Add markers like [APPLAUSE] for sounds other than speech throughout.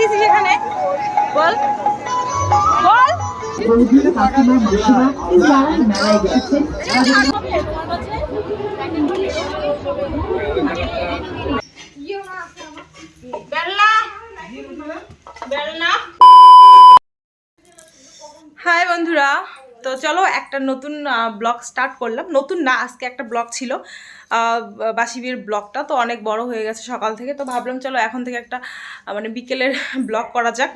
দেখেছিস এখানে বল। বল। হাই বন্ধুরা। তো চলো একটা নতুন ব্লগ স্টার্ট করলাম। নতুন না আজকে একটা ব্লগ ছিল। আহ, বাসি বিয়ের ব্লগটা তো অনেক বড় হয়ে গেছে সকাল থেকে। তো ভাবলাম চলো এখন থেকে একটা মানে বিকেলের [LAUGHS] ব্লগ করা যাক।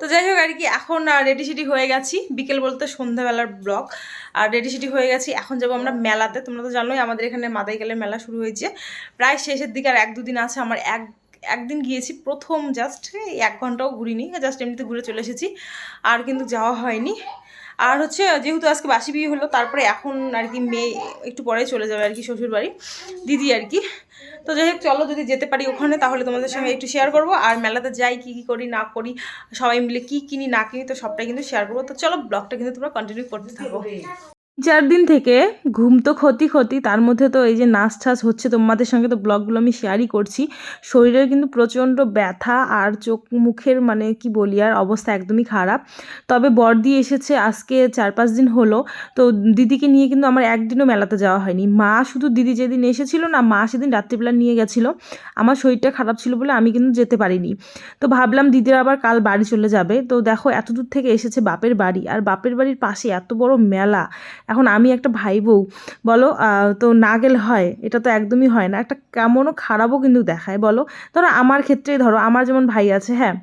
তো যাই হোক আর কি এখন রেডি সেডি হয়ে গেছি। বিকেল বলতে সন্ধ্যাবেলার ব্লগ। আর রেডি সেডি হয়ে গেছি। এখন যাব আমরা মেলাতে। তোমরা তো জানোই আমাদের এখানে মাদাইকালের মেলা শুরু হয়েছে। প্রায় শেষের দিকে আর এক দুদিন আছে। আমার এক একদিন গিয়েছি প্রথম জাস্ট এক ঘন্টাও ঘুরিনি জাস্ট এমনিতে ঘুরে চলে এসেছি, আর কিন্তু যাওয়া হয়নি। আর হচ্ছে, যেহেতু আজকে বাসি বিয়ে হলো, তারপরে এখন আর কি মেয়ে একটু পরে চলে যাবে আর কি শ্বশুর বাড়ি দিদি আর কি। তো যাই হোক, চলো যদি যেতে পারি ওখানে, তাহলে তোমাদের সঙ্গে একটু শেয়ার করব। আর মেলাতে যাই, কী কী করি, না করি, সবাই মিলে কী কিনি, না কিনি, তো সবটাই কিন্তু শেয়ার করব। তো চলো ব্লগটা কিন্তু তোমরা কন্টিনিউ করতে থাকো। চার দিন থেকে ঘুম তো ক্ষতি ক্ষতি, তার মধ্যে তো এই যে নাচ টাচ হচ্ছে, তোমাদের সঙ্গে তো ব্লগগুলো আমি শেয়ারই করছি। শরীরের কিন্তু প্রচণ্ড ব্যথা আর চোখ মুখের মানে কি বলি, আর অবস্থা একদমই খারাপ। তবে বর্দি এসেছে, আজকে চার পাঁচ দিন হলো, তো দিদিকে নিয়ে কিন্তু আমার একদিনও মেলাতে যাওয়া হয়নি। মা শুধু দিদি যেদিন এসেছিল না, মা সেদিন রাত্রিবেলা নিয়ে গেছিল। আমার শরীরটা খারাপ ছিল বলে আমি কিন্তু যেতে পারিনি। তো ভাবলাম দিদির আবার কাল বাড়ি চলে যাবে। তো দেখো, এত দূর থেকে এসেছে বাপের বাড়ি, আর বাপের বাড়ির পাশে এত বড় মেলা এখন আমি একটা ভাই বউ, বলো তো না গেলে হয়, এটা তো একদমই হয় না। একটা কেমনও খারাপও কিন্তু দেখায়, বলো। ধরো আমার ক্ষেত্রেই ধরো, আমার যেমন ভাই আছে হ্যাঁ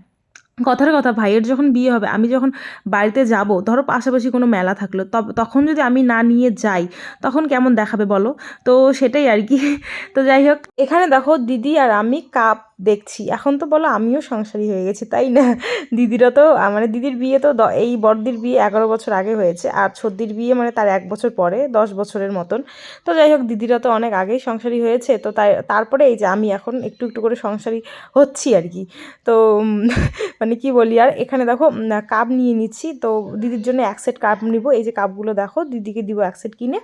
কথার কথা, ভাইয়ের যখন বিয়ে হবে, আমি যখন বাড়িতে যাব, ধরো পাশাপাশি কোনো মেলা থাকল, তব, তখন যদি আমি না নিয়ে যাই, তখন কেমন দেখাবে, বলো? তো সেটাই আর কি। তো যাই হোক, এখানে দেখো দিদি আর আমি কাপ দেখছি। এখন তো বলো আমিও সংসারী হয়ে গেছি, তাই না? দিদিরা তো মানে দিদির বিয়ে তো এই বড়দির বিয়ে এগারো বছর আগে হয়েছে, আর সর্দির বিয়ে মানে তার এক বছর পরে, দশ বছরের মতন। তো যাই হোক, দিদিরা তো অনেক আগেই সংসারী হয়েছে, তো তাই, তারপরে এই যে আমি এখন একটু একটু করে সংসারী হচ্ছি আর কি। তো মানে কি বলি, আর এখানে দেখো কাপ নিয়ে নিচ্ছি, তো দিদির জন্য এক সেট কাপ নিব। এই যে কাপগুলো দেখো, দিদিকে দিব এক সেট কিনে।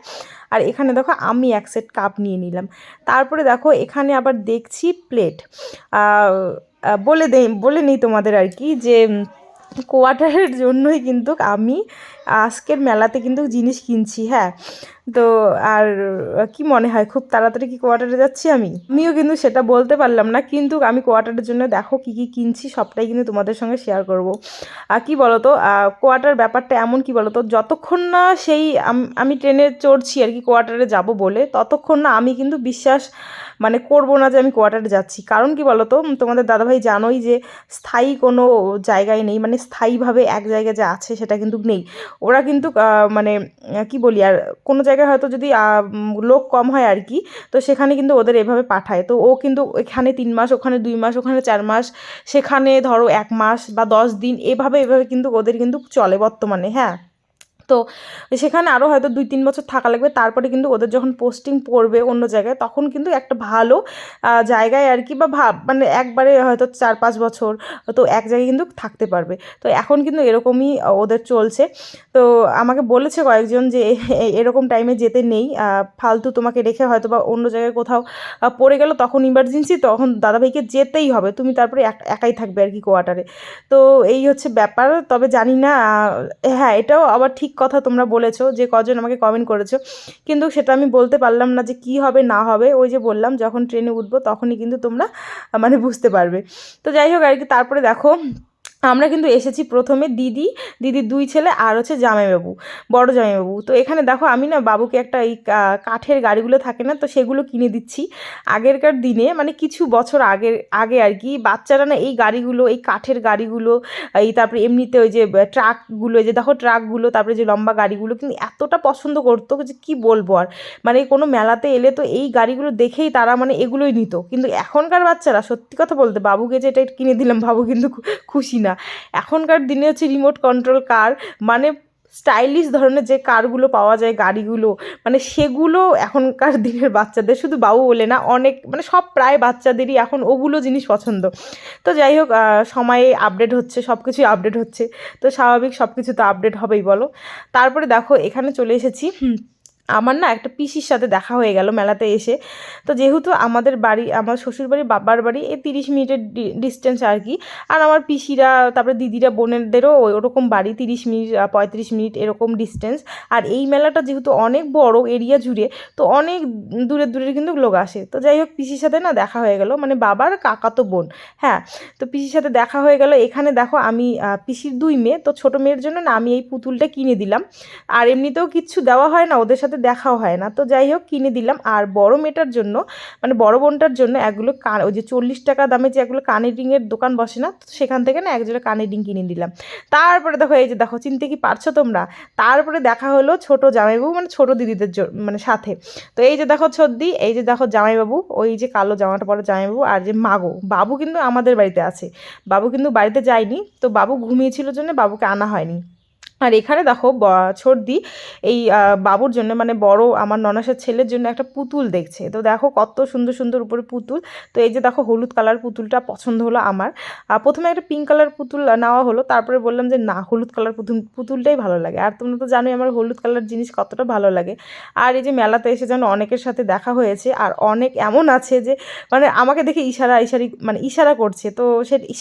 আর এখানে দেখো, আমি এক সেট কাপ নিয়ে নিলাম। তারপরে দেখো, এখানে আবার দেখছি প্লেট। বলে দেই বলে নিই তোমাদের আর কি যে কোয়াটারের জন্যই কিন্তু আমি আজকের মেলাতে কিন্তু জিনিস কিনছি হ্যাঁ। তো আর কি মনে হয়, খুব তাড়াতাড়ি কি কোয়ার্টারে যাচ্ছি আমি? আমিও কিন্তু সেটা বলতে পারলাম না, কিন্তু আমি কোয়ার্টারের জন্য দেখো কি কি কিনছি, সবটাই কিন্তু তোমাদের সঙ্গে শেয়ার করব। আর কি বলতো কোয়ার্টার ব্যাপারটা এমন কি বলতো, যতক্ষণ না সেই আমি ট্রেনে চড়ছি আর কি কোয়ার্টারে যাব বলে, ততক্ষণ না আমি কিন্তু বিশ্বাস মানে করব না যে আমি কোয়ার্টারে যাচ্ছি। কারণ কি বলতো, তোমাদের দাদাভাই জানোই যে স্থায়ী কোনো জায়গায় নেই মানে স্থায়ীভাবে এক জায়গায় যা আছে সেটা কিন্তু নেই। ওরা কিন্তু মানে কি বলি, আর কোনো জায়গায় হয়তো যদি লোক কম হয় আর কি, তো সেখানে কিন্তু ওদের এভাবে পাঠায়। তো ও কিন্তু এখানে তিন মাস, ওখানে দুই মাস, ওখানে চার মাস, সেখানে ধরো এক মাস বা দশ দিন, এভাবে এভাবে কিন্তু ওদের কিন্তু চলে বর্তমানে হ্যাঁ? তো সেখানে আরও হয়তো দুই, তিন বছর থাকা লাগবে। তারপরে কিন্তু ওদের যখন পোস্টিং পড়বে অন্য জায়গায়, তখন কিন্তু একটা ভালো জায়গায় আর কি বা ভাব মানে একবারে হয়তো চার, পাঁচ বছর, তো এক জায়গায় কিন্তু থাকতে পারবে। তো এখন কিন্তু এরকমই ওদের চলছে। তো আমাকে বলেছে কয়েকজন যে এরকম টাইমে যেতে নেই ফালতু তোমাকে রেখে হয়তো বা অন্য জায়গায় কোথাও পড়ে গেল, তখন ইমার্জেন্সি তখন দাদাভাইকে যেতেই হবে। তুমি তারপরে এক- একাই থাকবে আর কি কোয়ার্টারে তো এই হচ্ছে ব্যাপার, তবে জানি না হ্যাঁ এটাও আবার ঠিক কথা তোমরা বলেছ, যে কজন আমাকে কমেন্ট করেছ। কিন্তু সেটা আমি বলতে পারলাম না যে কি হবে, না হবে। ওই যে বললাম, যখন ট্রেনে উঠবো তখনই কিন্তু তোমরা মানে বুঝতে পারবে। তো যাই হোক আর কি, তারপরে দেখো আমরা কিন্তু এসেছি প্রথমে দিদি, দিদির দুই ছেলে আর হচ্ছে জামাইবাবু, বড় জামাইবাবু। তো এখানে দেখো আমি না বাবুকে একটা এই কাঠের গাড়িগুলো থাকে না, তো সেগুলো কিনে দিচ্ছি। আগেরকার দিনে মানে কিছু বছর আগের আগে আর কি বাচ্চারা না এই গাড়িগুলো, এই কাঠের গাড়িগুলো, এই তারপরে এমনিতে ওই যে ট্রাকগুলো যে দেখো ট্রাকগুলো, তারপরে যে লম্বা গাড়িগুলো কিন্তু এতটা পছন্দ করতো যে কি বলব আর। মানে কোনো মেলাতে এলে তো এই গাড়িগুলো দেখেই তারা মানে এগুলোই নিত। কিন্তু এখনকার বাচ্চারা সত্যি কথা বলতে বাবুকে যে এটা কিনে দিলাম, বাবু কিন্তু খুশি না। এখনকার দিনে হচ্ছে রিমোট কন্ট্রোল কার মানে স্টাইলিশ ধরনের যে কারগুলো পাওয়া যায়, গাড়িগুলো মানে সেগুলো এখনকার [LAUGHS] দিনের বাচ্চাদের, শুধু বাবু বলে না, অনেক মানে সব প্রায় বাচ্চাদেরই এখন ওগুলো জিনিস পছন্দ। তো যাই হোক সময়ে আপডেট হচ্ছে সব কিছুই আপডেট হচ্ছে, তো স্বাভাবিক সব কিছু তো আপডেট হবেই বলো। তারপরে দেখো, এখানে চলে এসেছি আমার না একটা পিসির সাথে দেখা হয়ে গেল মেলাতে এসে। তো যেহেতু আমাদের বাড়ি, আমার শ্বশুর বাড়ি বাবার বাড়ি এই তিরিশ মিনিটের ডিস্টেন্স আর কি, আর আমার পিসিরা, তারপরে দিদিরা, বোনেদেরও ওই ওরকম বাড়ি তিরিশ মিনিট পঁয়ত্রিশ মিনিট এরকম ডিস্টেন্স আর এই মেলাটা যেহেতু অনেক বড় এরিয়া জুড়ে, তো অনেক দূরের দূরের কিন্তু লোক আসে। তো যাই হোক, পিসির সাথে না দেখা হয়ে গেল। মানে বাবার কাকাতো বোন হ্যাঁ। তো পিসির সাথে দেখা হয়ে গেল। এখানে দেখো আমি পিসির দুই মেয়ে। তো ছোটো মেয়ের জন্য না আমি এই পুতুলটা কিনে দিলাম। আর এমনিতেও কিচ্ছু দেওয়া হয় না। ওদের সাথে দেখাও হয় না। তো যাই হোক, কিনে দিলাম। আর বড় মেয়েটার জন্য মানে বড় বোনটার জন্য এগুলো কান ওই যে চল্লিশ টাকা দামে যে এগুলো কানের রিংয়ের দোকান বসে না, তো সেখান থেকে না একজোড়া কানের রিং কিনে দিলাম। তারপরে দেখো, এই যে দেখো, চিনতে কি পারছ তোমরা? তারপরে দেখা হলো ছোট জামাইবাবু মানে ছোট দিদিদের মানে সাথে। তো এই যে দেখো ছদ্দি, এই যে দেখো জামাইবাবু, ওই যে কালো জামাটা পরে জামাইবাবু আর যে মাগো। বাবু কিন্তু আমাদের বাড়িতে আছে। বাবু কিন্তু বাড়িতে যায়নি। তো বাবু ঘুমিয়েছিল জন্য বাবুকে আনা হয়নি। আর এখানে দেখো ছর্দি, এই বাবুর জন্য মানে বড় আমার ননাসের ছেলের জন্য একটা পুতুল দেখছে। তো দেখো কত সুন্দর সুন্দর উপরে পুতুল। তো এই যে দেখো হলুদ কালার পুতুলটা পছন্দ হলো আমার। প্রথমে একটা পিঙ্ক কালার পুতুল নেওয়া হলো, তারপরে বললাম যে না, হলুদ কালার পুতুল, পুতুলটাই ভালো লাগে। আর তোমরা তো জানোই আমার হলুদ কালার জিনিস কতটা ভালো লাগে। আর এই যে মেলাতে এসে যেন অনেকের সাথে দেখা হয়েছে, আর অনেক এমন আছে যে মানে আমাকে দেখে ইশারা ইশারি মানে ইশারা করছে। তো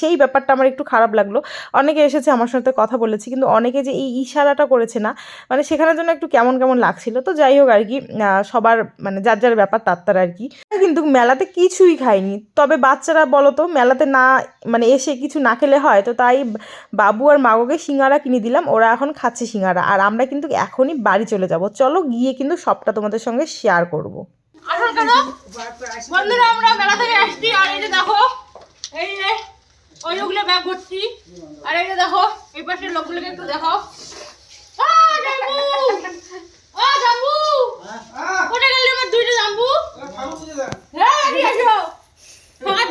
সেই ব্যাপারটা আমার একটু খারাপ লাগল। অনেকে এসেছে আমার সাথে কথা বলেছি, কিন্তু অনেকে যে এই ইশারাটা করেছে না। মানে সেখানের জন্য একটু কেমন কেমন লাগছিল। তো যাই হোক আর কি সবার মানে যার যার ব্যাপার তার তার আর কি কিন্তু মেলাতে কিছুই খাইনি। তবে বাচ্চারা বলো তো মেলাতে না মানে এসে কিছু না খেলে হয়। তো তাই বাবু আর মাগোকে সিঙ্গারা কিনে দিলাম। ওরা এখন খাচ্ছে সিঙ্গারা। আর আমরা কিন্তু এখনই বাড়ি চলে যাব। চলো গিয়ে কিন্তু সবটা তোমাদের সঙ্গে শেয়ার করব। বন্ধুরা, আমরা মেলা থেকে আসছি। আর এই যে দেখো, এই ওই লোকগুলো ব্যাগ ভর্তি আর যে দেখো এই পাশের লোকগুলোকে একটু দেখো আ, জাম্বু! আ, জাম্বু! কোথায় গেলি আমার দুইটা জাম্বু? এদিকে এসো। সবাই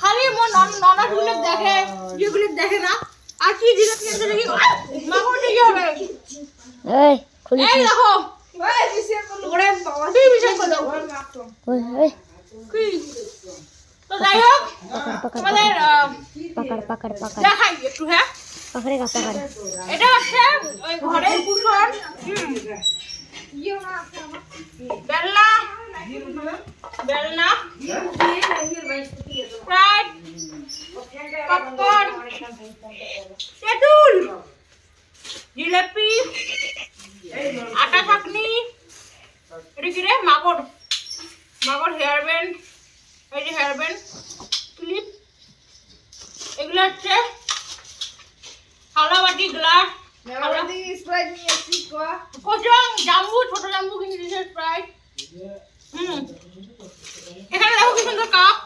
খালি মোর নন- ননাসগুলো দেখে, ইয়েগুলো দেখে না। আর কি জিনিস কিনতে দেখি, আহ, মাগো ঠিকই হবে। এই খুলি এই দেখো। ওরে বাবা, কি বিষয় করল? ওই ওই কি? তো যাই হোক তোমাদের আহ, পাকার পাকার পাকার দেখাই একটু হ্যাঁ পাকারে গা পাকার এটা হচ্ছে ওই ঘরের কুশন হুম। বেলনা বেলনা স্প্রাইট পপকর্ন তেঁতুল জিলেপি আটা চাটনি এটা কি রে মাগর মাগর হেয়ার ব্যান্ড এই যে হেয়ার ব্যান্ড ক্লিপ এগুলো হচ্ছে থালা বাটি গ্লাস কোচং জাম্বু ছোট জাম্বু কিনে দিয়েছে স্প্রাইট হুম এখানে দেখো কি সুন্দর কাপ।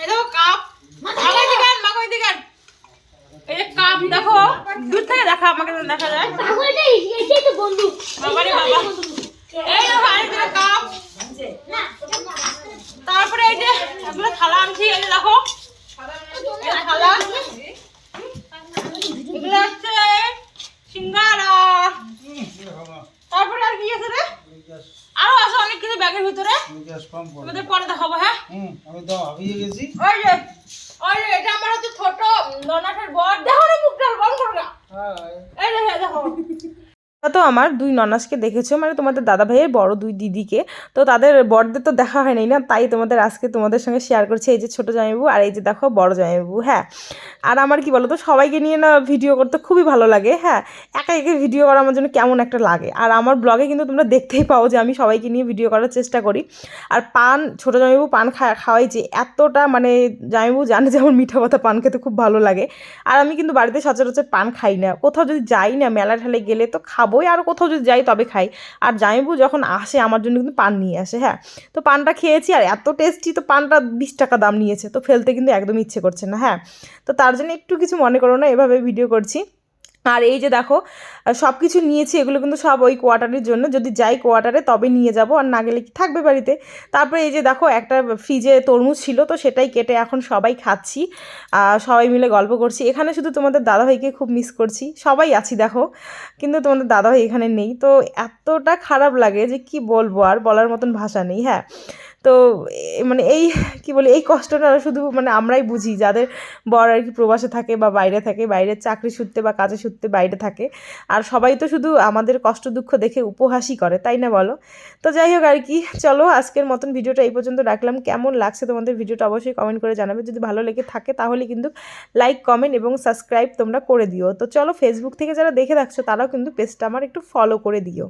এই দেখো কাপ। মাগাই দিগান মাগাই দিগান এই কাপ দেখো, দূর থেকে দেখা, আমাকে দেখা যায়। বাবারে বাবা। কাপ। তারপরে এই যে থালা আনছি দেখো এই যে থালা এগুলো হচ্ছে সিঙ্গারা তারপরে আর কি আছে রে আরও আছে অনেক কিছু ব্যাগের ভিতরে তোমাদের পরে দেখাবো হ্যাঁ? আমি তো হাবিয়ে গেছি। ওই যে ওই যে এটা আমার হচ্ছে ছোট ননাসের বর দেখো না মুখটা বন্ধ করো না এই যে এই দেখো তো আমার দুই ননাসকে দেখেছ? মানে তোমাদের দাদা ভাইয়ের বড় দুই দিদিকে। তো তাদের বড়দের তো দেখা হয়নি না? তাই তোমাদের আজকে তোমাদের সঙ্গে শেয়ার করছি এই যে ছোটো জামাইবাবু আর এই যে দেখো বড় জামাইবাবু হ্যাঁ? আর আমার কি বলো তো সবাইকে নিয়ে না ভিডিও করতে খুবই ভালো লাগে হ্যাঁ? একা একে ভিডিও করা আমার জন্য কেমন একটা লাগে। আর আমার ব্লগে কিন্তু তোমরা দেখতেই পাও যে আমি সবাইকে নিয়ে ভিডিও করার চেষ্টা করি। আর পান, ছোটো জামাইবাবু পান খাওয়াই যে এতটা মানে জামাইবাবু জানে যে আমার মিঠা কথা পান খেতে খুব ভালো লাগে। আর আমি কিন্তু বাড়িতে সচরাচর পান খাই না। কোথাও যদি যাই না, মেলা ঠেলে গেলে তো খাবোই। আর কোথাও যদি যাই তবে খাই। আর জামাইবু যখন আসে, আমার জন্য কিন্তু পান নিয়ে আসে হ্যাঁ? তো পানটা খেয়েছি আর এত টেস্টি তো পানটা বিশ টাকা দাম নিয়েছে, তো ফেলতে কিন্তু একদম ইচ্ছে করছে না হ্যাঁ? তো তার জন্য একটু কিছু মনে করো না, এভাবে ভিডিও করছি। আর এই যে দেখো সব কিছু নিয়েছি, এগুলো কিন্তু সব ওই কোয়ার্টারের জন্য। যদি যাই কোয়ার্টারে তবে নিয়ে যাব, আর না গেলে কি থাকবে বাড়িতে? তারপরে এই যে দেখো, একটা ফ্রিজে তরমুজ ছিল, তো সেটাই কেটে এখন সবাই খাচ্ছি সবাই মিলে গল্প করছি। এখানে শুধু তোমাদের দাদাভাইকে খুব মিস করছি, সবাই আছি দেখো, কিন্তু তোমাদের দাদাভাই এখানে নেই। তো এতটা খারাপ লাগে যে কি বলব, আর বলার মতন ভাষা নেই হ্যাঁ। তো মানে এই, কি বলি, এই কষ্টটা শুধু মানে আমরাই বুঝি, যাদের বর আর কি প্রবাসে থাকে বা বাইরে থাকে, বাইরের চাকরি সূত্রে বা কাজের সূত্রে বাইরে থাকে, আর সবাই তো শুধু আমাদের কষ্ট দুঃখ দেখে উপহাসই করে, তাই না বলো? তো যাই হোক আর কি, চলো আজকের মতন ভিডিওটা এই পর্যন্ত রাখলাম। কেমন লাগছে তোমাদের ভিডিওটা অবশ্যই কমেন্ট করে জানাবে। যদি ভালো লেগে থাকে তাহলে কিন্তু লাইক কমেন্ট এবং সাবস্ক্রাইব তোমরা করে দিও। তো চলো ফেসবুক থেকে যারা দেখে রাখছো তারাও কিন্তু পেজটা আমার একটু ফলো করে দিও।